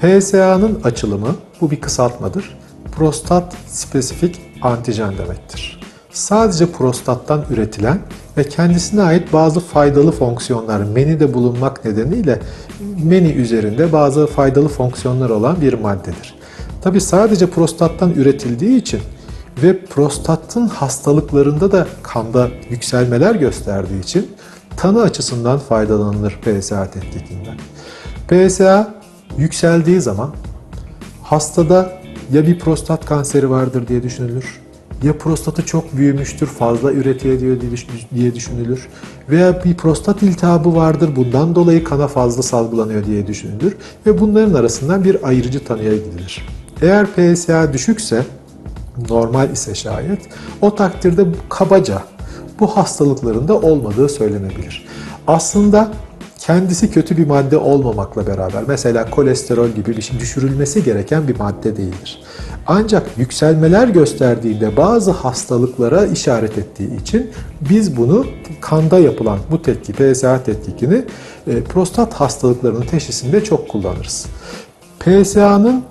PSA'nın açılımı, bu bir kısaltmadır. Prostat spesifik antijen demektir. Sadece prostattan üretilen ve kendisine ait bazı faydalı fonksiyonlar menide bulunmak nedeniyle meni üzerinde bazı faydalı fonksiyonlar olan bir maddedir. Tabi sadece prostattan üretildiği için ve prostatın hastalıklarında da kanda yükselmeler gösterdiği için tanı açısından faydalanılır PSA tetkikinden. PSA yükseldiği zaman hastada ya bir prostat kanseri vardır diye düşünülür ya prostatı çok büyümüştür, fazla üretiyor diye diye düşünülür veya bir prostat iltihabı vardır, bundan dolayı kana fazla salgılanıyor diye düşünülür ve bunların arasından bir ayırıcı tanıya gidilir. Eğer PSA düşükse, normal ise şayet, o takdirde kabaca bu hastalıkların da olmadığı söylenebilir. Aslında kendisi kötü bir madde olmamakla beraber mesela kolesterol gibi bir şey düşürülmesi gereken bir madde değildir. Ancak yükselmeler gösterdiğinde bazı hastalıklara işaret ettiği için biz bunu kanda yapılan bu tetkik, PSA tetkikini e, prostat hastalıklarının teşhisinde çok kullanırız. PSA'nın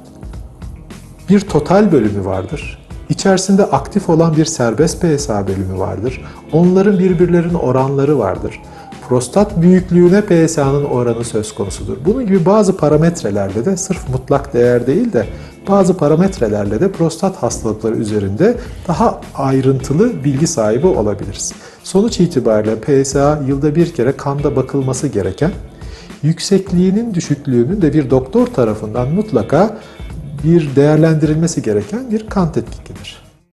bir total bölümü vardır. İçerisinde aktif olan bir serbest PSA bölümü vardır. Onların birbirlerinin oranları vardır. Prostat büyüklüğüne PSA'nın oranı söz konusudur. Bunun gibi bazı parametrelerde de sırf mutlak değer değil de bazı parametrelerle de prostat hastalıkları üzerinde daha ayrıntılı bilgi sahibi olabiliriz. Sonuç itibariyle PSA yılda bir kere kanda bakılması gereken, yüksekliğinin düşüklüğünün de bir doktor tarafından mutlaka bir değerlendirilmesi gereken bir kan tetkikidir.